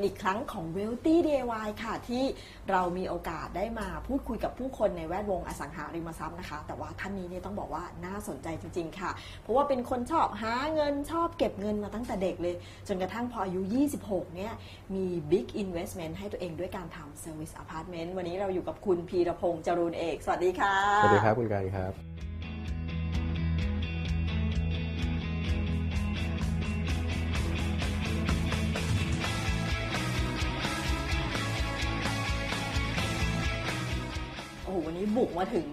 กันอีกครั้งของ Wealthy DIY ค่ะ ที่เรามีโอกาสได้มาพูดคุยกับผู้คนในแวดวงอสังหาริมทรัพย์นะคะ แต่ว่าท่านนี้เนี่ยต้องบอกว่าน่าสนใจจริง ๆ ค่ะ เพราะว่าเป็นคนชอบหาเงินชอบเก็บเงินมาตั้งแต่เด็กเลย จนกระทั่งพออายุ 26 เนี่ยมี Big Investment ให้ตัวเองด้วยการทำ Service Apartment วันนี้เราอยู่กับคุณพีรพงษ์จรูนเอก สวัสดีค่ะ สวัสดีครับคุณการครับ บุกมาถึง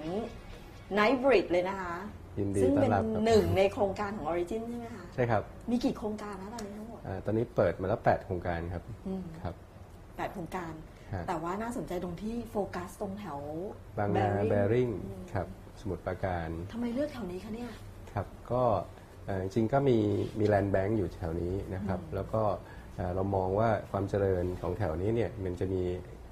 Night Bridge เลยนะคะ ยินดีซึ่งต้อเป็นนรับครับหนึ่งในโครงการของ Origin ใช่ไหมคะ ใช่ครับมีกี่โครงการนะตอนนี้ทั้งหมดอ่าตอนนี้เปิดมาแล้ว 8 โครงการครับอืมครับ แปดโครงการ ฮะ แต่ว่าน่าสนใจตรงที่โฟกัสตรงแถวบางนา Bearing แบริ่งครับ สมุทรปราการทำไมเลือกแถวนี้คะเนี่ย ครับก็เอ่อจริงๆก็มีมีแลนด์แบงก์อยู่แถวนี้นะครับ แล้วก็เอ่อเรามองว่าความเจริญของแถวนี้เนี่ยมันจะมี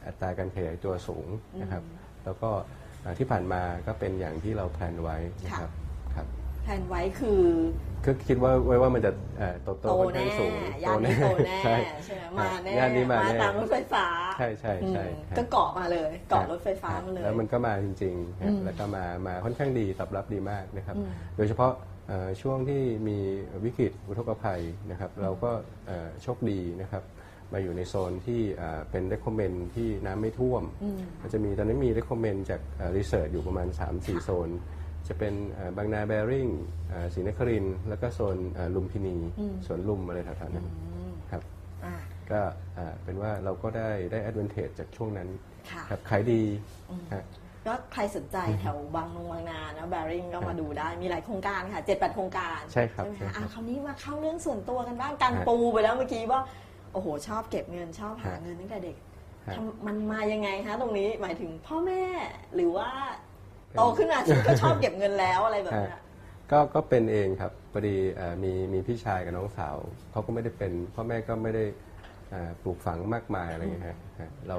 อัตราการขยายตัวสูงนะครับ แล้วก็เอ่อที่ผ่านมาก็เป็นอย่างที่เราแพลนไว้นะครับครับแผนไว้คือคือคิดว่าไว้ว่ามันจะเอ่อโตโตโตค่อนแน่ข้างสูงย่านนี้โตแน่ใช่ ใช่ไหมมาแน่ย่านนี้มาแน่ ตามรถไฟฟ้าใช่ใช่ใช่อืมครับ ก็เกาะมาเลยเกาะรถไฟฟ้ามาเลย แล้วมันก็มาจริงๆครับอืมแล้วก็มามาค่อนข้างดีตอบรับดีมากนะครับ อืมโดยเฉพาะเอ่อช่วงที่มีวิกฤตอุทกภัยนะครับ เราก็เอ่อโชคดีนะครับ มาอยู่ในโซนที่เอ่อเป็น recommend ที่น้ำไม่ท่วมอืมมันจะมีตอนนี้มี recommend จากรีเสิร์ชอยู่ประมาณ 3-4 โซน จะเป็นเอ่อบางนาแบริ่งศรีนครินทร์แล้วก็โซนเอ่อลุมพินีสวนลุมอะไรแถวๆนั้นครับอ่าก็เอ่อเป็นว่าเราก็ได้ได้ advantage จากช่วงนั้นค่ะครับขายดีฮะก็ใครสนใจแถวบางนงบางนานะแบริ่งก็มาดูได้มีหลายโครงการค่ะเจ็ดแปดโครงการ ใช่ครับไหมใช่คะครับอะคราวนี้มาเข้าเรื่องส่วนตัวกันบ้างการฮะปูไปแล้วเมื่อกี้ว่า โอ้โห ชอบเก็บเงินชอบหาฮะเงินตั้งแต่เด็กฮะทำมันมายังไงคะตรงนี้หมายถึงพ่อแม่หรือว่าโตขึ้นมาฉันก็ชอบเก็บเงินแล้วอะไรแบบเนี้ยฮะก็ก็เป็นเองครับพอดีเอ่อมีมีพี่ชายกับน้องสาวเขาก็ไม่ได้เป็น พ่อแม่ก็ไม่ได้เอ่อปลูกฝังมากมายอะไรอย่างเงี้ยฮะฮะเรา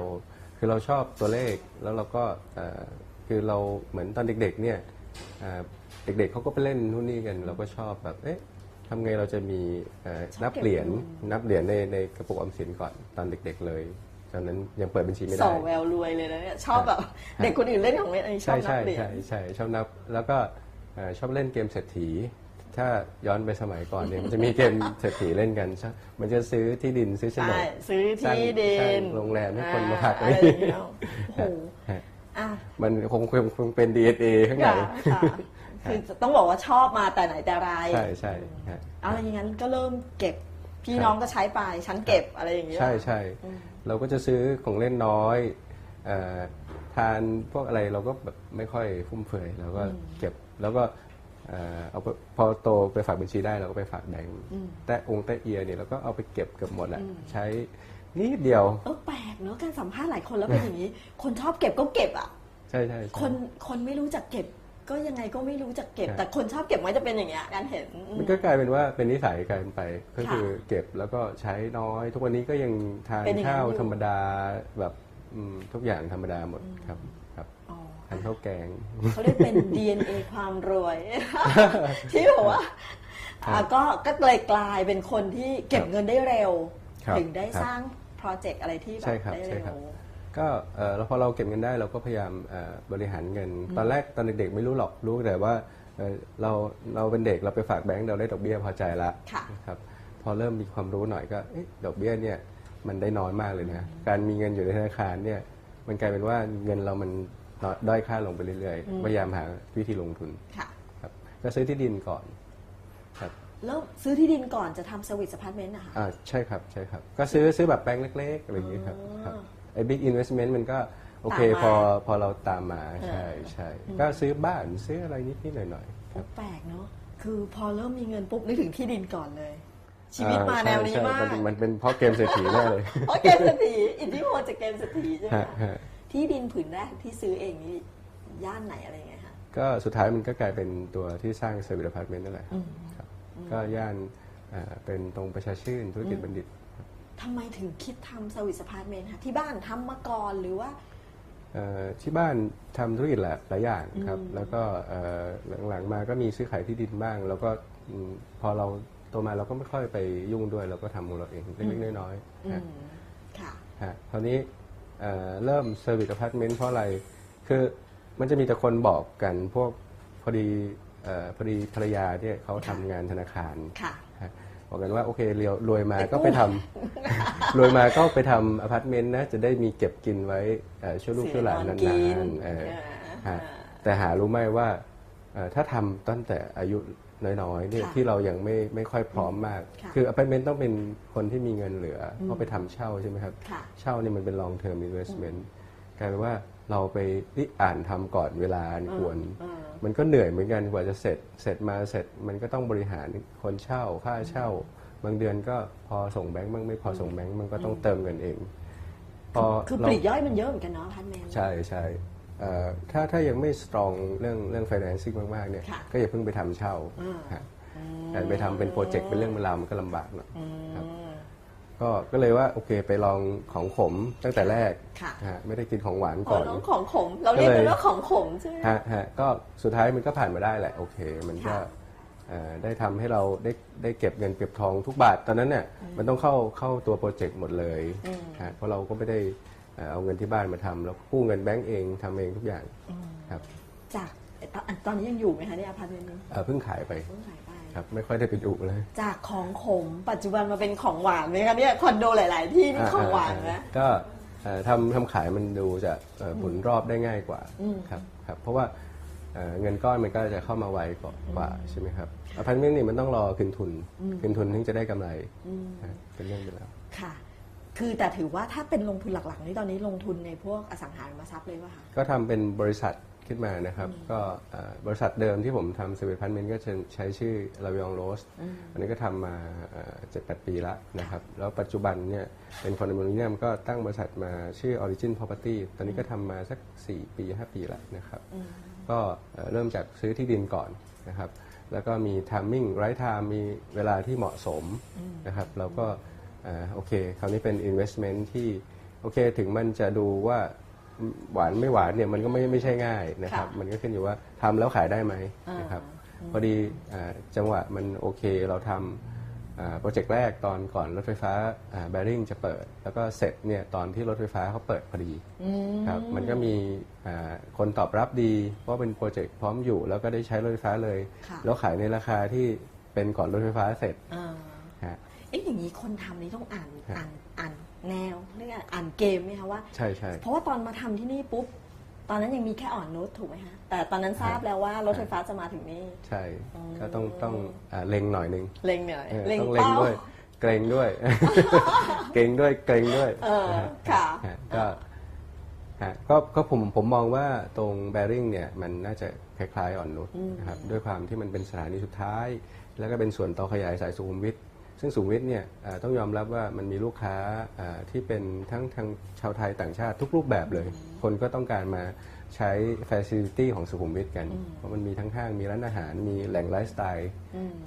คือเราชอบตัวเลขแล้วเราก็เอ่อคือเราเหมือนตอนเด็กๆเนี่ยเอ่อเด็กๆเขาก็ไปเล่นนู่นนี่กัน เราก็ชอบแบบเอ๊ะ ทำไงเราจะมีเอ่อชอบนับเก็บเหรียญเงินนับเหรียญในในกระปุกออมสินก่อนตอนเด็ก ๆ เลยตอนนั้นยังเปิดบัญชีไม่สได้อแววรวยเลยนะเนี่ยชอบแบบเด็กคนอื่นเล่นของเล่นอันนี้ชอใช่บนัใช่บเหรียญใช่ใช่ชอบนับแล้วก็เอ่อชอบเล่นเกมเศรษฐี ถ้าย้อนไปสมัยก่อนเนี่ยมันจะมีเกมเศรษฐีเล่นกันใช่มันจะซื้อที่ดินซื้อโฉนใช่ดซื้อสร้างที่ดิสร้างนโรงแรมให้คนมาพักอะไรอย่างเงี้ยโอ้โหฮะอะมันคงคงคงเป็น DNA ข้างใน ค่ะค่ะคือต้องบอกว่าชอบมาแต่ไหนแต่ไรใช่ใช่ฮะอะไรอย่างนั้นก็เริ่มเก็บพี่น้องก็ใช้ไปฉันเก็บอะไรอย่างเงี้ยใช่ใช่เราก็จะซื้อของเล่นน้อยเอ่อทานพวกอะไรเราก็แบบไม่ค่อยฟุ่มเฟือยเราก็เก็บแล้วก็เอ่อเอาไปพอโตไปฝากบัญชีได้เราก็ไปฝากแบงก์แต่องค์แต่เอียเนี่ยเราก็เอาไปเก็บเกือบหมดอะใช้นิดเดียวเออแปลกเนอะการสัมภาษณ์หลายคนแล้วเป็นอย่างนี้ คนชอบเก็บก็เก็บอะใช่ใช่ใช่คนคนไม่รู้จักเก็บ ก็ยังไงก็ไม่รู้จักเก็บครับแต่คนชอบเก็บไว้จะเป็นอย่างเงี้ยการเห็นอืมมันก็กลายเป็นว่าเป็นนิสัยกลายเป็นไป ก็ค่ะคือเก็บแล้วก็ใช้น้อย ทุกวันนี้ก็ยังทานเป็นอย่างนั้นข้าวอยู่ธรรมดาแบบอืมทุกอย่างธรรมดาหมดครับครับอ๋อทานข้าวแกงเขาเรียกเป็น DNA ความรวย ที่บอกว่าครับอะก็ก็เลยกลายเป็นคนที่เก็บเงินได้เร็วครับถึงได้ครับสร้างโปรเจกต์อะไรที่แบใช่บครับได้ใช่เร็ครับว ก็เอ่อแล้วพอเราเก็บเงินได้เราก็พยายามเอ่อบริหารเงิน ตอนแรกตอนเด็กๆไม่รู้หรอกรู้แต่ว่าเอ่อเราเราเป็นเด็กเราไปฝากแบงก์เราได้ดอกเบี้ยพอใจละค่ะนะครับพอเริ่มมีความรู้หน่อยก็เอ๊ะดอกเบี้ยเนี่ยมันได้น้อยมากเลยนะการมีเงินอยู่ในธนาคารเนี่ยมันกลายเป็นว่าเงินเรามันน้อยด้อยค่าลงไปเรื่อยๆพยายามหาวิธีลงทุนค่ะ ครับก็ซื้อที่ดินก่อนครับ แล้วซื้อที่ดินก่อนจะทำสวิตสพาร์ทเมนต์นะคะอ่าใช่ครับใช่ครับ ก็ซื้อซื้อแบบแปลงเล็ก ๆ อะไรอย่างนี้ครับครับไอ้ big investment มันก็โอเคตามมาพอพอเราตามมาเออใช่ใช่ก็ซื้อบ้านซื้ออะไรนิดๆหน่อยๆครับ แปลกเนาะคือพอเริ่มมีเงินปุ๊บนึกถึงที่ดินก่อนเลย ชีวิตมาอ่แนวนี้ใช่มากใช่นมันเป็นเพราะเกมเศรษฐีแน่เลยเพราะเกมเศรษฐีอิทธิพลจากเกมเศรษฐีใช่ไหมฮะคะฮะ ที่ดินผืนแรกที่ซื้อเองนี่ย่านไหนอะไรยังไงคะก็สุดท้ายมันก็กลายเป็นตัวที่สร้างเซอร์วิสอพาร์ตเมนต์นั่นแหละครับครับ ก็ย่านอ่าเป็นตรงประชาชื่นธุรกิจบัณฑิต ทำไมถึงคิดทำสวิตสพาร์ทเมนต์คะที่บ้านทำมาก่อนหรือว่าเอ่อที่บ้านทำธุรกิจหลายหลายอย่างครับ แล้วก็เอ่อหลังๆมาก็มีซื้อขายที่ดินบ้าง แล้วก็อืมพอเราโตมาเราก็ไม่ค่อยไปยุ่งด้วย เราก็ทำของเราเองเล็กๆน้อยๆอืฮะมค่ะฮะคราวนี้เอ่อเริ่มเซอร์วิสอพาร์ตเมนต์เพราะอะไร คือมันจะมีแต่คนบอกกันพวกพอดีเอ่อพอดีภรรยาเนี่ยเขาทำงานธนาคารค่ะฮะ บอกกันว่าโอเคเรียวรวยมาไปกู้ก็ไปทำ รวยมาก็ไปทำอพาร์ตเมนต์นะ จะได้มีเก็บกินไว้เอ่อช่วยลูกช่วยหลานนกิานๆเอออ่าฮะ แต่หารู้ไหมว่าเอ่อถ้าทำตั้งแต่อายุน้อยๆเนี่ยค่ะที่เรายังไม่ไม่ค่อยพร้อมมากค่ะคืออพาร์ตเมนต์ต้องเป็นคนที่มีเงินเหลืออเพราะไปทำเช่าใช่ไหมครับ ค่ะ เช่านี่มันเป็น long term investment กลายเป็นว่า เราไปที่อ่านทำก่อนเวลาอันควรอืมมันก็เหนื่อยเหมือนกันกว่าจะเสร็จ เสร็จมาเสร็จมันก็ต้องบริหารคนเช่าค่าเช่า บางเดือนก็พอส่งแบงก์บ้างไม่พอส่งแบงก์มันก็ต้องเติมเงินเอง พอคือปเราลีกย่อยมันเยอะเหมือนกันเนาะพันแมนใช่ใช่เอ่อถ้าถ้ายังไม่ strong เรื่องเรื่อง financing มาก ๆ เนี่ยค่ะก็อย่าเพิ่งไปทำเช่าอืมฮะแต่ไปทำเป็นโปรเจกต์เป็นเรื่องเป็นราวมันก็ลำบากหน่อยอืมครับ ก็ก็เลยว่าโอเคไปลองของขมตั้งแต่แรกค่ะ ฮะไม่ได้กินของหวานอ๋ก่ออนน้องของขม เราเรียกก็เลยมันว่าของขมใช่ไหม ฮะฮะก็สุดท้ายมันก็ผ่านมาได้แหละโอเค มันก็ค่ะเอ่อได้ทำให้เราได้ได้เก็บเงินเก็บทองทุกบาทตอนนั้นเนี่ยมันต้องเข้าเข้าตัวโปรเจกต์หมดเลยฮะเพราะเราก็ไม่ได้เอ่อเอาเงินที่บ้านมาทำแล้วกู้เงินแบงก์เองทำเองทุกอย่างครับจากตอนตอนนี้ยังอยู่ไหมคะเนี่ยอพาร์ตเมนต์นี้เอ่อเพิ่งขายไป เพิ่งขายไป ครับ ไม่ค่อยได้ไปดูเลย จากของขมปัจจุบันมาเป็นของหวานไหมคะเนี่ยคอนโดหลาย ๆ ที่นี่ของหวานนะก็เอ่อทำทำขายมันดูจะเอ่อหมุนรอบได้ง่ายกว่าครับครับเพราะว่าเอ่อเงินก้อนมันก็จะเข้ามาไวกว่ากว่าใช่ไหมครับอพาร์ตเมนต์นี่มันต้องรอคืนทุน คืนทุนถึงจะได้กำไรฮะเป็นเรื่องไปแล้วค่ะ คือแต่ถือว่าถ้าเป็นลงทุนหลัก ๆ นี่ตอนนี้ลงทุนในพวกอสังหาริมทรัพย์เลยป่ะคะก็ทำเป็นบริษัท ขึ้นมานะครับ ก็เอ่อบริษัทเดิมที่ผมทำเซเว่นพันเมนก็จะใช้ชื่อลาวิองโรสอันนี้ก็ทำมาเจ็ดแปดปีละนะครับ แล้วปัจจุบันเนี่ยเป็นคอนโดมิเนียมก็ตั้งบริษัทมาชื่อ Origin Property ตอนนี้ก็ทำมาสัก 4 ปี 5 ปีละนะครับ ก็เอ่อเริ่มจากซื้อที่ดินก่อนนะครับ แล้วก็มี timing right time มีเวลาที่เหมาะสมนะครับแล้วก็เอ่อโอเค คราวนี้เป็น investment ที่โอเคถึงมันจะดูว่า หวานไม่หวานเนี่ยมันก็ไม่ไม่ใช่ง่ายนะครับ ค่ะมันก็ขึ้นอยู่ว่าทำแล้วขายได้ไหมนะครับพอดีอ่าจังหวะมันโอเคเราทำอ่าโปรเจกต์แรกตอนก่อนรถไฟฟ้าแบริ่งจะเปิด แล้วก็เสร็จเนี่ยตอนที่รถไฟฟ้าเขาเปิดพอดีครับมันก็มีอ่าคนตอบรับดีเพราะเป็นโปรเจกต์พร้อมอยู่ แล้วก็ได้ใช้รถไฟฟ้าเลย ค่ะแล้วขายในราคาที่เป็นก่อนรถไฟฟ้าเสร็จอ่าฮะ เอ๊ะอย่างนี้คนทำนี่ต้องอ่านครับอ่านอ่าน แนวเรียกอ่านเกมไหมคะว่า ใช่ใช่เพราะว่าตอนมาทำที่นี่ปุ๊บ ตอนนั้นยังมีแค่อ่อนนุชถูกไหมคะแต่ตอนนั้นทราบแล้วว่ารถไฟฟ้าจะมาถึงนี่ ใช่ก็ต้องต้องอ่าเล็งหน่อยนึงเล็งเหนื่อยเออเล็งต้องเล็งเป้าด้วยเกรงด้วยเกรงด้วยเกรงด้วยเออนะฮะค่ะฮะก็ฮะก็ก็ผมผมมองว่าตรงแบริ่งเนี่ยมันน่าจะคล้ายๆอ่อนนุชนะครับด้วยความที่มันเป็นสถานีสุดท้าย แล้วก็เป็นส่วนต่อขยายสายสุขุมวิท ซึ่งสุขุมวิทเนี่ยอ่าต้องยอมรับว่ามันมีลูกค้าอ่าที่เป็นทั้งทางชาวไทยต่างชาติทุกรูปแบบเลย คนก็ต้องการมาใช้ Facility ของสุขุมวิทกัน เพราะมันมีทั้งห้างมีร้านอาหารมีแหล่งไลฟ์สไตล์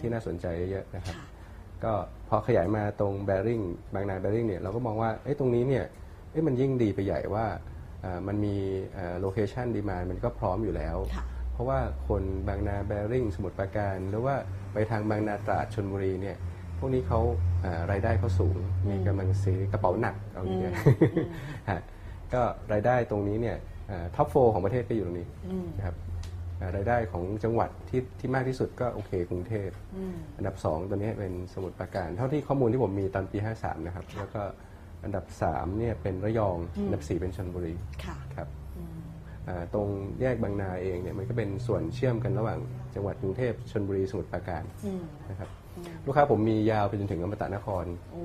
ที่น่าสนใจเยอะๆนะครับค่ะก็พอขยายมาตรงแบริ่งบางนาแบริ่งเนี่ยเราก็มองว่าเอ้ตรงนี้เนี่ยเอ้มันยิ่งดีไปใหญ่ว่าอ่ามันมีโลเคชันดีมามันก็พร้อมอยู่แล้วค่ะเพราะว่าคนบางนาแบริ่งสมุทรปราการ หรือว่าไปทางบางนาตราดชนบุรีเนี่ย พวกนี้เขาอ่ารายได้เขาสูง มีกำลังซื้อกระเป๋าหนักเอาอย่างเงี้ยฮะก็รายได้ตรงนี้เนี่ยท็อปโฟของประเทศก็อยู่ตรงนี้นะครับอ่ารายได้ของจังหวัดที่ที่มากที่สุดก็โอเคกรุงเทพอันดับ 2 ตัวนี้เป็นสมุทรปราการ เท่าที่ข้อมูลที่ผมมีตอนปี 53 นะครับ แล้วก็อันดับ3เนี่ยเป็นระยอง อันดับ 4 เป็นชลบุรีค่ะครับอ่า ตรงแยกบางนาเองเนี่ยมันก็เป็นส่วนเชื่อมกันระหว่างจังหวัดกรุงเทพชลบุรีสมุทรปราการนะครับลูกค้าผมมียาวไปจนถึงอมตะนครโอ้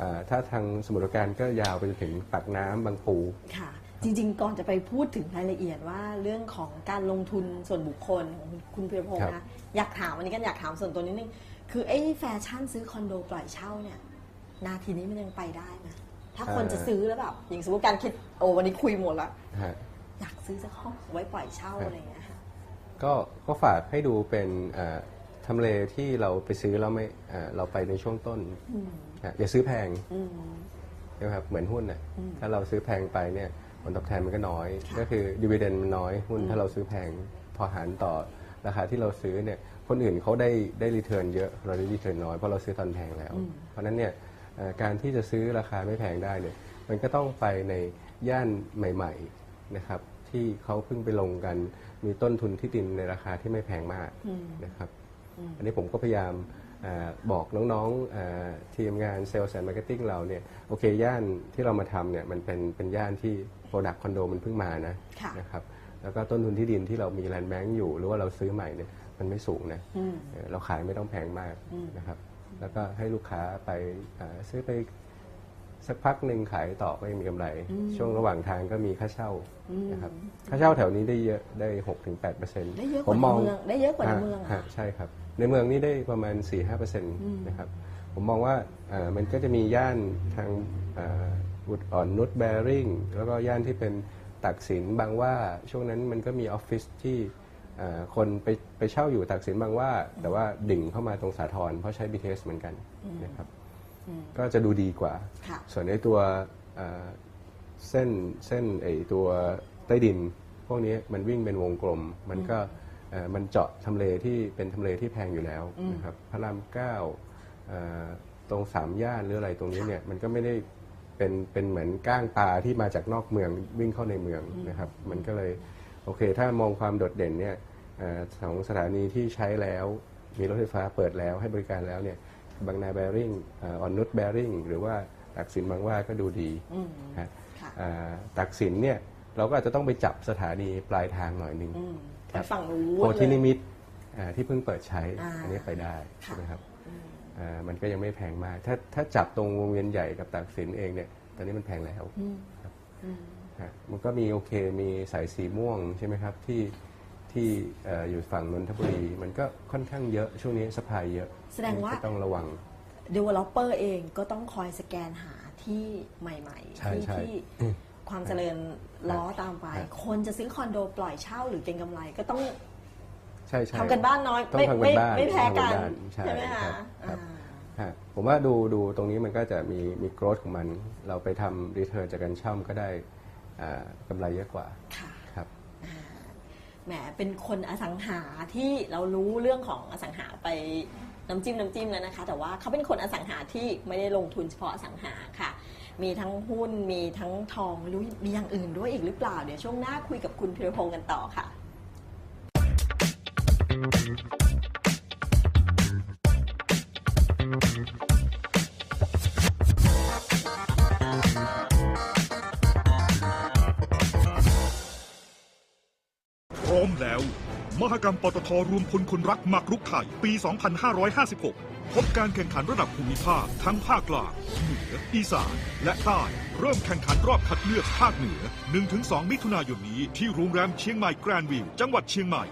อ่าถ้าทางสมุทรปราการก็ยาวไปจนถึงปากน้ำบางปูค่ะจริงๆ ก่อนจะไปพูดถึงรายละเอียดว่าเรื่องของการลงทุนส่วนบุคคลของคุณเพียรพงศ์ครันะบอยากถามอันนี้กันอยากถามส่วนตัวนิดนึง คือไอ้แฟชั่นซื้อคอนโดปล่อยเช่าเนี่ย นาทีนี้มันยังไปได้ไหมถ้าคนจะซื้อแล้วแบบอย่างสมมติการคิดโอ้วันนี้คุยหมดแล้วนะฮะ อยากซื้อสักห้องไว้ปล่อยเช่าอะไรอย่างเงี้ยค่ะก็ก็ฝากให้ดูเป็นอ่าทำเลที่เราไปซื้อแล้วไม่อ่าเราไปในช่วงต้นอะอย่าซื้อแพงอืมใช่ไหมครับเหมือนหุ้นน่ะถ้าเราซื้อแพงไปเนี่ยผลตอบแทนมันก็น้อย ค่ะก็คือดีเวเดนมันน้อยหุ้นถ้าเราซื้อแพงพอหารต่อราคาที่เราซื้อเนี่ยคนอื่นเขาได้ได้รีเทิร์นเยอะเราได้รีเทิร์นน้อยเพราะเราซื้อตอนแพงแล้ว เพราะฉะนั้นเนี่ยเอ่อการที่จะซื้อราคาไม่แพงได้เนี่ยมันก็ต้องไปในย่านใหม่ ๆ นะครับที่เขาเพิ่งไปลงกัน มีต้นทุนที่ดินในราคาที่ไม่แพงมากนะครับอันนี้ผมก็พยายามเออบอกน้องๆเออทีมงานเซลล์แอนด์มาร์เก็ตติ้งเราเนี่ยโอเคย่านที่เรามาทำเนี่ยมันเป็นเป็นย่านที่โปรดักต์คอนโดมันเพิ่งมานะค่ะ นะครับแล้วก็ต้นทุนที่ดินที่เรามีแลนด์แบงก์อยู่ หรือว่าเราซื้อใหม่เนี่ยมันไม่สูงนะเออเราขายไม่ต้องแพงมากนะครับ แล้วก็ให้ลูกค้าไปเอ่อซื้อไป สักพักหนึ่งขายต่อก็ยังมีกำไร ช่วงระหว่างทางก็มีค่าเช่านะครับค่าเช่าแถวนี้ได้เยอะได้หกถึงแปดเปอร์เซ็นต์ได้เยอะกว่าในเมืองได้เยอะกว่าในเมืองฮะอะใช่ครับ ในเมืองนี่ได้ประมาณ4-5%นะครับผมมองว่าเอ่อมันก็จะมีย่านทางเอ่ออุดอ่อนนุชแบริ่งแล้วก็ย่านที่เป็นตักสินบางว่าช่วงนั้นมันก็มีออฟฟิศที่เอ่อคนไปไปเช่าอยู่ตักสินบางว่า แต่ว่าดิ่งเข้ามาตรงสาทรเพราะใช้ BTS เหมือนกันนะครับ ก็จะดูดีกว่าค่ะส่วนในตัวเอ่อเส้นเส้นไอตัวใต้ดิน พวกนี้มันวิ่งเป็นวงกลม มันก็เอ่อมันเจาะทำเลที่เป็นทำเลที่แพงอยู่แล้วนะครับพระรามเก้าเอ่อตรงสามย่านหรืออะไรตรงนี้เนี่ยมันก็ไม่ได้เป็นเป็นเหมือนก้างปลาที่มาจากนอกเมืองวิ่งเข้าในเมืองนะครับ มันก็เลยโอเค ถ้ามองความโดดเด่นเนี่ยเอ่อสองสถานีที่ใช้แล้ว มีรถไฟฟ้าเปิดแล้วให้บริการแล้วเนี่ย บางนาแบริ่งออนนุชแบริ่งหรือว่าตักสินบางว่าก็ดูดีฮะค่ะอ่าตักสินเนี่ยเราก็อาจจะต้องไปจับสถานีปลายทางหน่อยหนึ่งอืมคไปรับฝั่งนู้นโพธิเลนิยมิตอ่าที่เพิ่งเปิดใช้อ่าอันนี้ไปได้ค่ะใช่ไหมครับอ่ามันก็ยังไม่แพงมาก ถ้าถ้าจับตรงวงเวียนใหญ่กับตักสินเองเนี่ยตอนนี้มันแพงแล้วครับฮะมันก็มีโอเคมีสายสีม่วงใช่ไหมครับที่ ที่เอ่ออยู่ฝั่งนนทบุรีมันก็ค่อนข้างเยอะช่วงนี้สปายเยอะแสดงว่า ก็ต้องระวัง developer เองก็ต้องคอยสแกนหาที่ใหม่ใช่ๆที่ใช่ที่ความเจริญล้อตามไปฮะคนจะซื้อคอนโดปล่อยเช่าหรือเก็งกำไรก็ต้อง ใช่ใช่ทำกันบ้านน้อยต้องไม่ทำกันไม่บ้านไม่แพ้กันต้องทำกันบ้านใช่ใช่ไหมครัคะบครับอ่าฮะผมว่าดูดูตรงนี้มันก็จะมีมีโกรธของมัน เราไปทำรีเทิร์นจากการเช่ามันก็ได้อ่ากำไรเยอะกว่า ค่ะครับ แหมเป็นคนอสังหาที่เรารู้เรื่องของอสังหาไปน้ำจิ้มน้ำจิ้มแล้วนะคะ แต่ว่าเขาเป็นคนอสังหาที่ไม่ได้ลงทุนเฉพาะอสังหาค่ะ มีทั้งหุ้นมีทั้งทองรู้มีอย่างอื่นด้วยอีกหรือเปล่า เดี๋ยวช่วงหน้าคุยกับคุณพิรพงศ์กันต่อค่ะพ มหกรรมปตทรวมพลคนรักหมักรุกไทย ปี 2556 พบการแข่งขันระดับภูมิภาคทั้งภาคกลาง เหนือ อีสาน และใต้ เริ่มแข่งขันรอบคัดเลือกภาคเหนือ 1-2 มิถุนายนนี้ที่โรงแรมเชียงใหม่แกรนด์วิว จังหวัดเชียงใหม่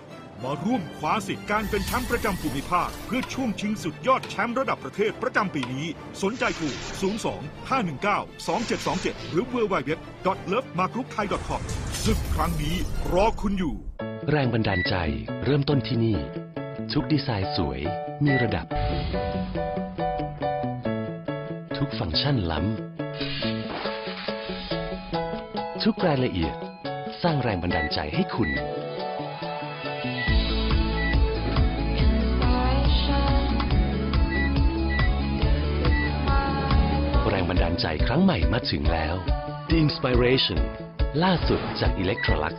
มาร่วมคว้าสิทธิ์การเป็นแชมป์ประจำภูมิภาค เพื่อช่วงชิงสุดยอดแชมป์ระดับประเทศประจำปีนี้ สนใจโทร02 519 2727 หรือ www.lovemarkrukthai.com ศึกครั้งนี้รอคุณอยู่ แรงบันดาลใจเริ่มต้นที่นี่ ทุกดีไซน์สวยมีระดับ ทุกฟังก์ชันล้ำ ทุกรายละเอียดสร้างแรงบันดาลใจให้คุณ แรงบันดาลใจครั้งใหม่มาถึงแล้ว The Inspiration ล่าสุดจาก Electrolux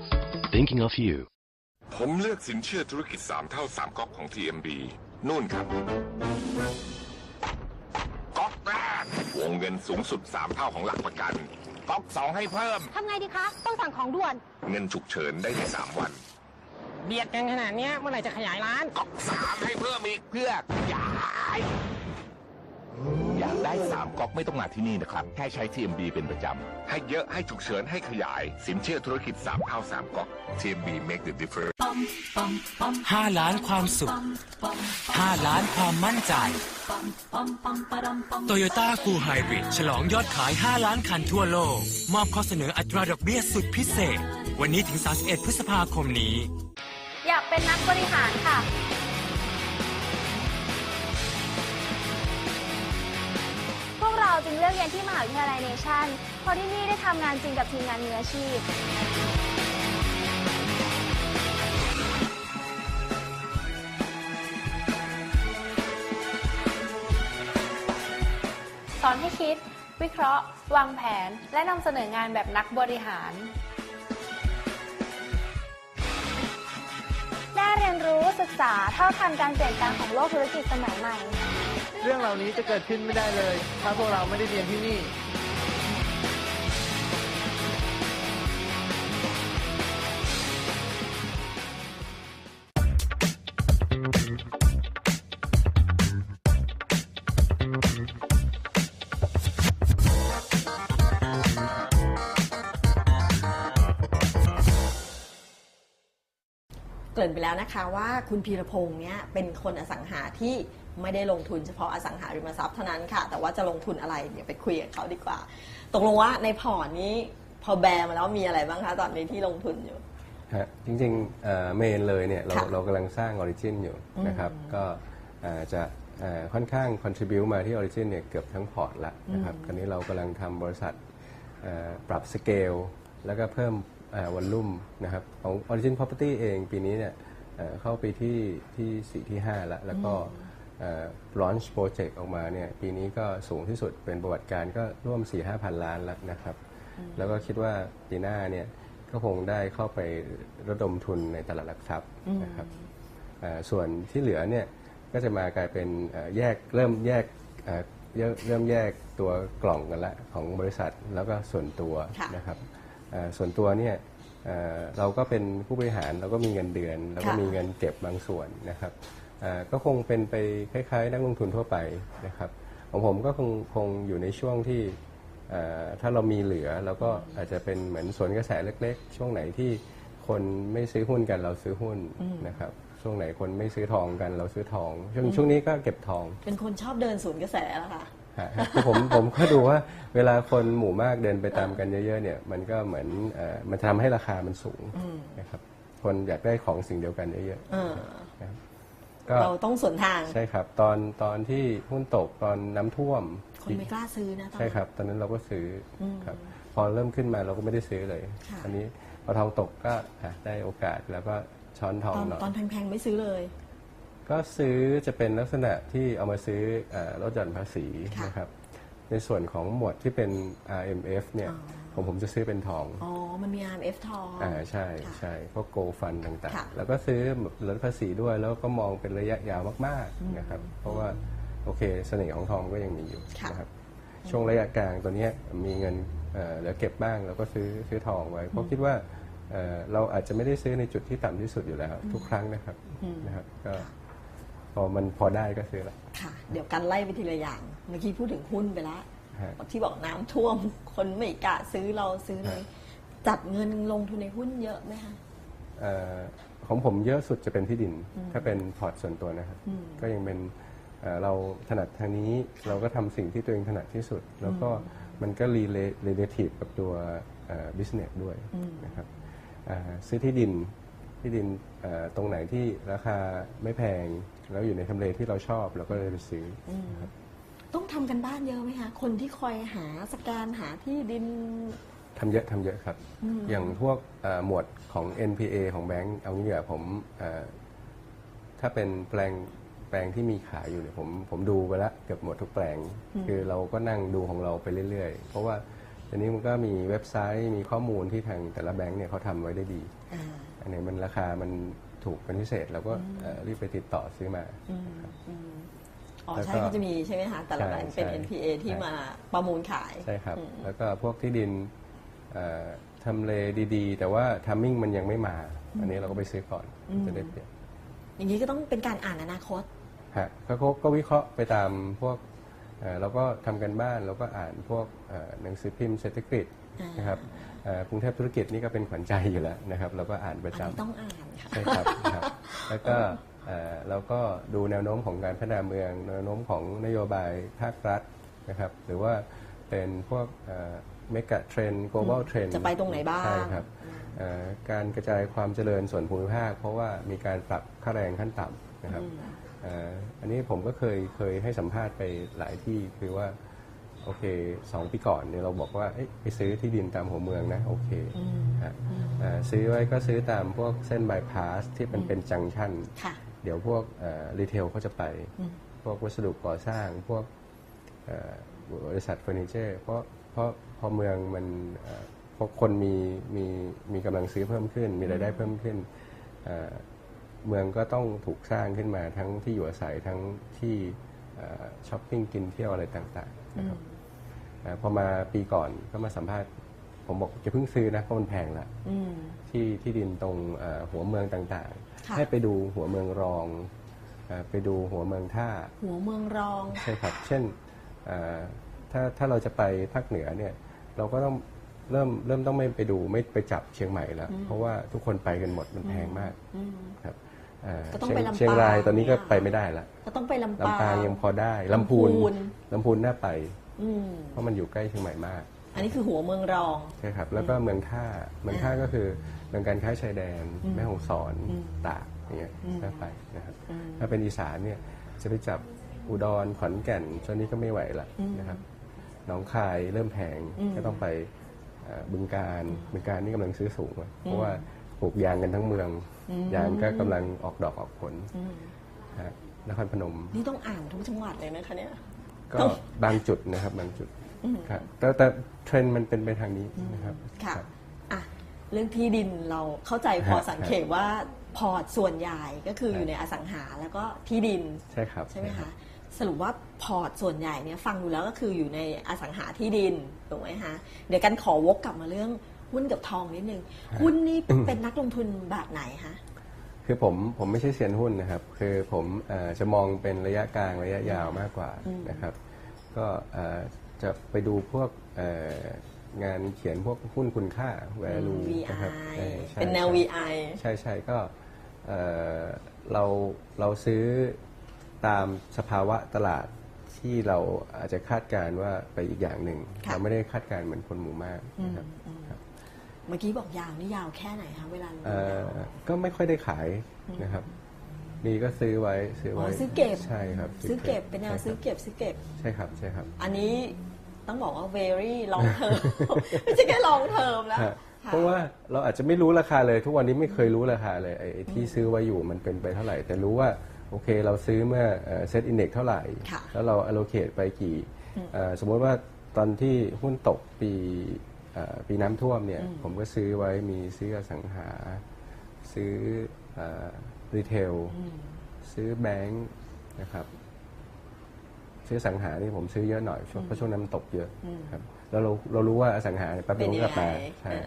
Thinking of You ผมเลือกสินเชื่อธุรกิจ 3 เท่า 3ก๊อกของ TMB นู่นครับก๊อกแรกวงเงินสูงสุด 3 เท่าของหลักประกันก๊อก2ให้เพิ่ม ทำไงดีคะ ต้องสั่งของด่วน เงินฉุกเฉินได้ใน3วันเบียดกันขนาดเนี้ยเมื่อไหร่จะขยายร้าน ก๊อก3ให้เพิ่มอีกเพื่อขยาย อยากได้ 3ก๊อกไม่ต้องมาที่นี่นะครับ แค่ใช้ TMB เป็นประจำ ให้เยอะให้ฉุกเฉินให้ขยาย สินเชื่อธุรกิจ 3 เท่า 3ก๊อก TMB make the difference 5 ล้านความสุข 5 ล้านความมั่นใจโตโยต้ากูไฮบริดฉลองยอดขาย 5 ล้านคันทั่วโลก มอบข้อเสนออัตราดอกเบี้ยสุดพิเศษ วันนี้ถึง 31 พฤษภาคมนี้ อยากเป็นนักบริหารค่ะ เราจึงเลือกเรียนที่มหาวิทยาลัยเนชั่น เพราะที่นี่ได้ทำงานจริงกับทีมงานมืออาชีพตอนอนให้คิด วิเคราะห์ วางแผน และนำเสนองานแบบนักบริหาร ได้เรียนรู้ศึกษาเท่าทันการเปลี่ยนแปลงของโลกธุรกิจสมัยใหม่ เรื่องเหล่านี้จะเกิดขึ้นไม่ได้เลย ถ้าพวกเราไม่ได้เรียนที่นี่ เกริ่นไปแล้วนะคะว่าคุณพีรพงษ์เนี่ยเป็นคนอสังหาที่ ไม่ได้ลงทุนเฉพาะอสังหาริมทรัพย์เท่านั้นค่ะ แต่ว่าจะลงทุนอะไรเดี๋ยวไปคุยกับเขาดีกว่า ตกลงว่าในพอร์ตนี้พอแบร์มาแล้วมีอะไรบ้างคะตอนนี้ที่ลงทุนอยู่ฮะจริงๆเอ่อเมนเลยเนี่ยเราค่ะเรากำลังสร้างออริจินอยู่นะครับ อืมก็เอ่อจะเอ่อค่อนข้าง contribu มาที่ออริจินเนี่ยเกือบทั้งพอร์ตละนะครับอืมคราวนี้เรากำลังทำบริษัทเอ่อปรับสเกลแล้วก็เพิ่มวอลลุ่มนะครับของ Origin Property เองปีนี้เนี่ยเอ่อเข้าไปที่ที่สี่ที่ห้าแล้ว แล้วก็ เอ่อ launch project ออกมาเนี่ยปีนี้ก็สูงที่สุดเป็นประวัติการก็ร่วม 4 5พันล้านแล้วนะครับ แล้วก็คิดว่าปีหน้าเนี่ยก็คงได้เข้าไประดมทุนในตลาดหลักทรัพย์นะครับเอ่อส่วนที่เหลือเนี่ยก็จะมากลายเป็นเอ่อแยกเริ่มแยกเอ่อเริ่มเริ่มแยกตัวกล่องกันละของบริษัทแล้วก็ส่วนตัวค่ะนะครับเอ่อส่วนตัวเนี่ยเอ่อเราก็เป็นผู้บริหารเราก็มีเงินเดือน แล้วก็ค่ะมีเงินเก็บบางส่วนนะครับเอ่อ ก็คงเป็นไปคล้าย ๆ นักลงทุนทั่วไปนะครับ ของผมก็คงคงอยู่ในช่วงที่เอ่อถ้าเรามีเหลือเราก็อาจจะเป็นเหมือนสวนกระแสเล็ก ๆ ช่วงไหนที่คนไม่ซื้อหุ้นกันเราซื้อหุ้นนะครับช่วงไหนคนไม่ซื้อทองกันเราซื้อทอง ช่วงช่วงนี้ก็เก็บทอง เป็นคนชอบเดินสวนกระแสแล้วค่ะฮะคือผมผมก็ดูว่าเวลาคนหมู่มากเดินไปตามกันเยอะๆเนี่ยมันก็เหมือนเอ่อมันทำให้ราคามันสูงนะครับคนอยากได้ของสิ่งเดียวกันเยอะเออๆนะครับ ก็เราต้องสวนทาง ใช่ครับ ตอนตอนที่หุ้นตกตอนน้ำท่วมคนไม่กล้าซื้อนะตอนใช่นั้นครับ ตอนนั้นเราก็ซื้ออมครับ พอเริ่มขึ้นมาเราก็ไม่ได้ซื้อเลยค่ะอันนี้พอทองตกก็อะได้โอกาสแล้วก็ช้อนทองตอนหน่อยตอนแพงๆไม่ซื้อเลย ก็ซื้อจะเป็นลักษณะที่เอามาซื้อเอ่อลดหย่อนภาษีค่ะนะครับ ในส่วนของหมวดที่เป็น RMF เนี่ยอ๋อผมผมจะซื้อเป็นทอง อ๋อ มันมี RMF ทอง อ่า ใช่ค่ะใช่พวกโกฟันต่างค่ะๆแล้วก็ซื้อแบบลดภาษีด้วย แล้วก็มองเป็นระยะยาวมากๆนะครับ เพราะว่าโอเคเสน่ห์ของทองก็ยังมีอยู่ค่ะนะครับ ช่วงระยะกลางตัวเนี้ยมีเงินเอ่อเหลือเก็บบ้าง แล้วก็ซื้อซื้อทองไว้ เพราะคิดว่าเอ่อเราอาจจะไม่ได้ซื้อในจุดที่ต่ำที่สุดอยู่แล้ว ทุกครั้งนะครับนะครับก็ พอมันพอได้ก็ซื้อละค่ะ เดี๋ยวกันไล่ไปทีละอย่าง เมื่อกี้พูดถึงหุ้นไปแล้วฮะ ที่บอกน้ำท่วม คนไม่กล้าซื้อเราซื้อเลยจับเงินลงทุนในหุ้นเยอะไหมคะ เอ่อของผมเยอะสุดจะเป็นที่ดินถ้าเป็นพอร์ตส่วนตัวนะครับก็ยังเป็นเอ่อเราถนัดทางนี้เราก็ทำสิ่งที่ตัวเองถนัดที่สุด แล้วก็มันก็รีเลเ t ทีฟกับตัวบิสเนสด้วยนะครับเอ่อซื้อที่ดินที่ดินเอ่อตรงไหนที่ราคาไม่แพง แล้วอยู่ในทำเลที่เราชอบเราก็เลยไปซื้ออนะครับต้องทำกันบ้านเยอะไหมคะ คนที่คอยหาสแกนหาที่ดิน ทำเยอะทำเยอะครับอย่างพวกเอ่อหมวดของ NPA ของแบงก์เอางี้ดีกว่าผมเอ่อถ้าเป็นแปลงแปลงที่มีขายอยู่เนี่ยผมผมดูไปแล้วเกือบหมดทุกแปลง คือเราก็นั่งดูของเราไปเรื่อยๆ เพราะว่าทีนี้มันก็มีเว็บไซต์มีข้อมูลที่ทางแต่ละแบงก์เนี่ยเขาทำไว้ได้ดี อ่า อันไหนมันราคามัน ถูกเป็นพิเศษเราก็เอ่อรีบไปติดต่อซื้อมาอ๋อแล้วก็ใช่ก็จะมีใช่ไหมคะแต่ละใช่แบงค์เป็นใช่ NPA ที่ใช่มาประมูลขาย ใช่ครับอืมแล้วก็พวกที่ดินเอ่อทำเลดี ๆ แต่ว่าทัมมิ่งมันยังไม่มา อันนี้เราก็ไปซื้อก่อนจะได้เปรียบอย่างนี้ก็ต้องเป็นการอ่านอนาคตฮะก็ก็ก็วิเคราะห์ไปตามพวกเอ่อเราก็ทำกันบ้านเราก็อ่านพวกเอ่อหนังสือพิมพ์เศรษฐกิจอ่า นนะครับเอ่อกรุงเทพธุรกิจนี่ก็เป็นขวัญใจอยู่แล้วนะครับ เราก็อ่านประอันจำนี้ต้องอ่านค่ะใช่ครับครับ แล้วก็เอ่อเราก็ดูแนวโน้มของการพัฒนาเมือง แนวโน้มของนโยบายภาครัฐนะครับ หรือว่าเป็นพวกเมกะเทรน global trend จะไปตรงไหนบ้างใช่ครับเอ่อการกระจายความเจริญส่วนภูมิภาค เพราะว่ามีการปรับค่าแรงขั้นต่ำนะครับเอ่ออันนี้ผมก็เคยเคยให้สัมภาษณ์ไปหลายที่คือว่า โอเคสองปีก่อนเนี่ยเราบอกว่าเอ้ยไปซื้อที่ดินตามหัวเมืองนะ โอเคฮะเอ่อซื้อไว้ก็ซื้อตามพวกเส้นบายพาสที่มันเป็นจังชันค่ะเดี๋ยวพวกรีเทลเขาจะไป พวกวัสดุก่อสร้าง พวกเอ่อบริษัทเฟอร์นิเจอร์เพราะเพราะพอเมืองมันเอ่อพอคนมีมีมีกำลังซื้อเพิ่มขึ้น มีรายได้เพิ่มขึ้นเอ่อเมืองก็ต้องถูกสร้างขึ้นมาทั้งที่อยู่อาศัยทั้งที่เอ่อช้อปปิ้งกินเที่ยวอะไรต่างๆนะครับ เอ่อพอมาปีก่อนก็มาสัมภาษณ์ ผมบอกจะเพิ่งซื้อนะเพราะมันแพงละอืม ที่ที่ดินตรงเอ่อหัวเมืองต่างค่ะ ๆ ให้ไปดูหัวเมืองรองเอ่อไปดูหัวเมืองท่า หัวเมืองรอง ใช่ครับ เช่นเอ่อถ้าถ้าเราจะไปภาคเหนือเนี่ย เราก็ต้องเริ่มเริ่มต้องไม่ไปดูไม่ไปจับเชียงใหม่แล้วเพราะว่าทุกคนไปกันหมดมันแพงมากอืม ครับเอ่อก็ต้องเชียไปงลำปางเชียงรายตอนนี้ก็เนี่ย ไปไม่ได้ละก็ต้องไปลำปาง ลำปางยังพอได้ลำพูนลำพูน ลำพูนน่าไป อืมเพราะมันอยู่ใกล้เชียงใหม่มาก อันนี้คือหัวเมืองรอง ใช่ครับ แล้วก็เมืองท่าเมืองท่าก็คือเมืองการค้าชายแดนอืมแม่ฮ่องสอนอืมตากอย่างเงี้ยอืมก็ไปนะครับอืมถ้าเป็นอีสานเนี่ยจะไปจับอุดรขอนแก่นตอนนี้ก็ไม่ไหวละอืมนะครับหนองคายเริ่มแพงอืมก็ต้องไปเอ่อบึงการบึงการนี่กำลังซื้อสูงอะเพอืราะมว่าปลูกยางกันทั้งเมืองอืมยางก็กำลังออกดอกออกผลอืมนะฮะนครพนม นี่ต้องอ่านทุกจังหวัดเลยนะคะเนี่ย ก็ต้องบางจุดนะครับบางจุดอืมครับแต่แต่เทรนด์มันเป็นไปทางนี้นะครับค่ะรับอะเรื่องที่ดินเราเข้าใจพอฮะสังเกตว่าพอร์ตส่วนใหญ่ก็คือฮะอยู่ในอสังหาแล้วก็ที่ดินใช่ครับใช่ไหมคะสรุปว่าพอร์ตส่วนใหญ่เนี่ยฟังดูแล้วก็คืออยู่ในอสังหาที่ดินถูกไหมคะเดี๋ยวกันขอวกกลับมาเรื่องหุ้นกับทองนิดนึงหุ้นนี่เป็นนักลงทุนแบบไหนคะ คือผมผมไม่ใช่เซียนหุ้นนะครับ คือผมเอ่อจะมองเป็นระยะกลางระยะยาวมากกว่าอืมนะครับ ก็เอ่อจะไปดูพวกเอ่องานเขียนพวกหุ้นคุณค่า value นะครับ VI ออใช่เป็นแนวใช่ VI ใช่ใช่ก็เอ่อเราเราซื้อตามสภาวะตลาดที่เราอาจจะคาดการณ์ว่าไปอีกอย่างหนึ่งค่ะเราไม่ได้คาดการณ์เหมือนคนหมู่มากนะครับอืมครับ เมื่อกี้บอกยาวนี่ยาวแค่ไหนคะเวลาลงเอ่ยาวอก็ไม่ค่อยได้ขายนะครับ มีก็ซื้อไว้ซื้ออ๋อไว้ซื้อเก็บ ใช่ครับซื้อเก็บเป็นแนวซื้อเก็บซื้อเก็บ ใช่ครับใช่ครับ อันนี้ต้องบอกว่า very long term ไม่ใช่แค่ long term แล้วฮะค่ะเพราะว่าเราอาจจะไม่รู้ราคาเลย ทุกวันนี้ไม่เคยรู้ราคาเลยไอ้ไอ้ที่ซื้อไว้อยู่มันเป็นไปเท่าไหร่ แต่รู้ว่าโอเคเราซื้อเมื่อเซตอินเด็กเท่าไหร่ ค่ะแล้วเรา allocate ไปกี่เอ่อสมมติว่าตอนที่หุ้นตกปีเอ่อ ปีน้ำท่วมเนี่ยผมก็ซื้อไว้มีซื้ออสังหา ซื้อรีเทล ซื้อแบงค์นะครับซื้ออสังหานี่ผมซื้อเยอะหน่อยช่วงเพราะช่วงนั้นมันตกเยอะครับแล้วเราเรารู้ว่าอสังหาเนี่ยแป๊บเดียวมันกลับมาเป็นยังไงใช่เออ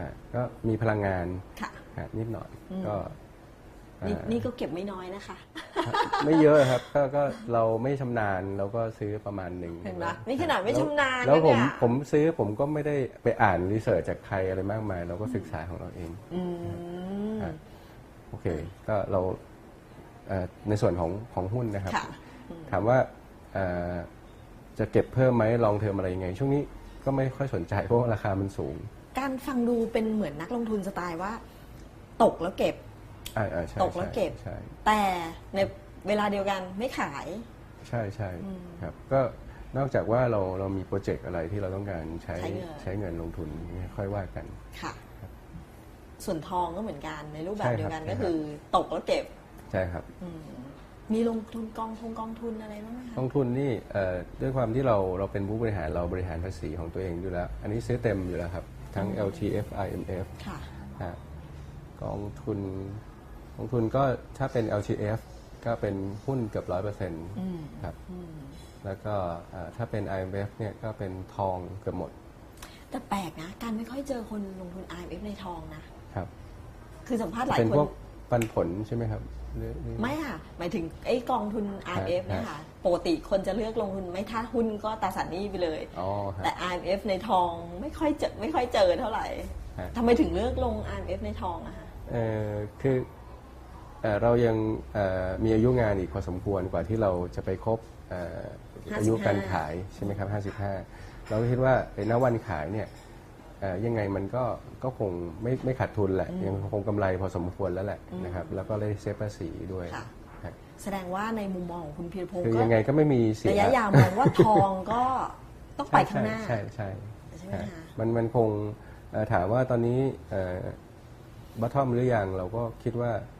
ฮะก็มีพลังงานค่ะฮะนิดหน่อยก็ นี่เอ่อนี่ก็เก็บไม่น้อยนะคะ ไม่เยอะครับก็ก็เราไม่ชำนาญเราก็ซื้อประมาณหนึ่งเห็นไหมนี่ขนาดไม่ชำนาญแล้วผมนะเนี่ยผมซื้อผมก็ไม่ได้ไปอ่านรีเสิร์ชจากใครอะไรมากมาย เราก็ศึกษาของเราเองอืมฮะโอเค ก็เราเอ่อในส่วนของของหุ้นนะครับค่ะถามว่าเอ่อจะเก็บเพิ่มไหมลองเทอมอะไรยังไง ช่วงนี้ก็ไม่ค่อยสนใจเพราะว่าราคามันสูง การฟังดูเป็นเหมือนนักลงทุนสไตล์ว่า ตกแล้วเก็บ อ่าอ่าใช่ตกแล้วเก็บ ใช่แต่ในเวลาเดียวกันไม่ขาย ใช่ใช่ครับ ก็นอกจากว่าเราเรามีโปรเจกต์อะไรที่เราต้องการใช้ใช้เงิน ใช้เงินลงทุนเนี่ยค่อยว่ากัน ค่ะ ส่วนทองก็เหมือนกันในรูปแบบใช่ครับเดียวกันใช่ก็ครับ คือตกแล้วเก็บใช่ครับ อืมมีลงทุนกองทุนกองทุนอะไรบ้างไหมคะ กองทุนนี่เอ่อด้วยความที่เราเราเป็นผู้บริหารเราบริหารภาษีของตัวเองอยู่แล้ว อันนี้ซื้อเต็มอยู่แล้วครับ ทั้ง LTF IMF ค่ะ ฮะกองทุน กองทุนก็ถ้าเป็น LTF ก็เป็นหุ้นเกือบร้อยเปอร์เซ็นต์อืมครับแล้วก็เอ่อถ้าเป็น IMF เนี่ยก็เป็นทองเกือบหมด แต่แปลกนะ การไม่ค่อยเจอคนลงทุน IMF ในทองนะครับ คือสัมภาษณ์หลายเป็นคพวนกปันผลใช่ไหมครับหรือหรือไม่ค่ะ หมายถึงไอ้กองทุน IMF ฮะเนะคะปกติคนจะเลือกลงทุนไม่ถ้าหุ้นก็ตราสารหนี้ไปเลยอ๋อฮะแต่ IMF ในทองไม่ค่อยเจอไม่ค่อยเจอเท่าไหร่ฮะทำไมถึงเลือกลง IMF ในทองอะคะเอ่อคือ เอ่อเรายังเอ่อมีอายุงานอีกพอสมควรกว่าที่เราจะไปครบเอ่ออายุการขายใช่ไหมครับ 55 เราก็คิดว่าไอ้ณวันขายเนี่ยเอ่อยังไงมันก็ก็คงไม่ไม่ขาดทุนแหละ ยังคงกำไรพอสมควรแล้วแหละนะครับ แล้วก็ได้เซฟภาษีด้วยค่ะครับแสดงว่าในมุมมองของคุณพีรพงศ์คือก็ยังไงก็ไม่มีเสียระยะยาวมองว่าทองก็ต้องไปข้างหน้า ใช่ใช่ใช่ไหมใช่คะมันมันคงเอ่อถามว่าตอนนี้บัตทอมหรือยังเราก็คิดว่าเอ่อ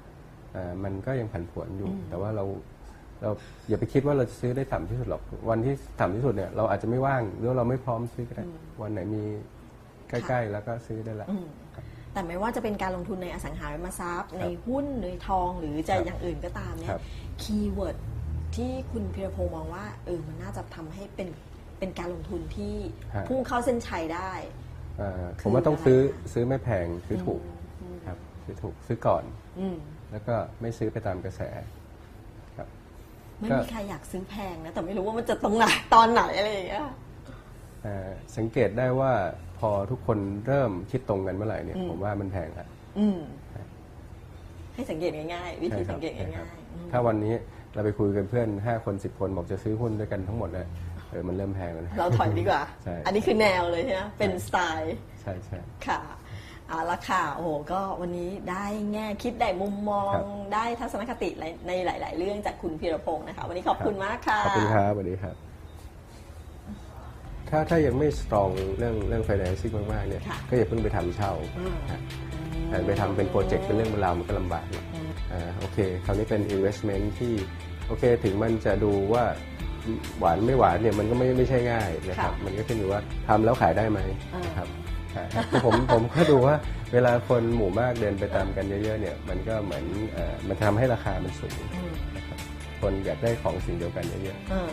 มันก็ยังผันผวนอยู่ แต่ว่าเราเราอย่าไปคิดว่าเราจะซื้อได้ต่ำที่สุดหรอก วันที่ต่ำที่สุดเนี่ยเราอาจจะไม่ว่างหรือเราไม่พร้อมซื้อก็ได้ วันไหนมีใกล้ๆ แล้วก็ซื้อได้ละอืมแต่ไม่ว่าจะเป็นการลงทุนในอสังหาริมทรัพย์ ในหุ้นในทองหรือจะครับอย่างอื่นก็ตามเนี่คยรับคีย์เวิร์ดที่คุณพีรพงศ์มองว่าเออมันน่าจะทำให้เป็นเป็นการลงทุนที่ฮะพุ่งเข้าเส้นชัยได้เอ่อคือผมว่าต้องอะไรซื้อคะซื้อไม่แพงซื้อถูกครับซื้อถูกซื้อก่อนอืม แล้วก็ไม่ซื้อไปตามกระแสครับ ไม่ก็มีใครอยากซื้อแพงนะ แต่ไม่รู้ว่ามันจะตรงไหนตอนไหนอะไรอย่างเงี้ยเอ่อสังเกตได้ว่าพอทุกคนเริ่มคิดตรงกันเมื่อไหร่เนี่ยอืมผมว่ามันแพงละอืมครับให้สังเกตง่ายๆ วิธีใช่ครัสับงเกตใช่ครัง่าบยๆอืมถ้าวันนี้เราไปคุยกันเพื่อน5คน10คนบอกจะซื้อหุ้นด้วยกันทั้งหมดเลยเออมันเริ่มแพงแล้วนะเราถอยดีกว่าใช่อันนี้คือแนวเลยใช่ไหมเป็นสไตล์ ใช่ใช่ค่ะ เอาละค่ะโอ้โหก็วันนี้ได้แง่คิดได้มุมมองครับ ได้ทัศนคติในหลาย ๆ เรื่องจากคุณพีรพงศ์นะคะ วันนี้ขอบคุณมากค่ะ ขอบคุณครับสวัสดีครับ ถ้าถ้ายังไม่สตรองเรื่องเรื่อง financing มาก ๆ เนี่ย ค่ะ ก็อย่าเพิ่งไปทำเช่าอืมฮะแต่ไปทำเป็นโปรเจกต์เป็นเรื่องเป็นราวมันก็ลำบากหน่อยอ่าโอเค คราวนี้เป็น investment ที่โอเคถึงมันจะดูว่าหวานไม่หวานเนี่ยมันก็ไม่ไม่ใช่ง่ายนะครับ ค่ะมันก็ขึ้นอยู่ว่าทำแล้วขายได้ไหมอ่าน นะครับ อ่าแต่ผมผมก็ดูว่าเวลาคนหมู่มากเดินไปตามกันเยอะๆเนี่ยมันก็เหมือนเอ่อมันทำให้ราคามันสูงอืมนะครับคนอยากได้ของสิ่งเดียวกันเยอะๆเออ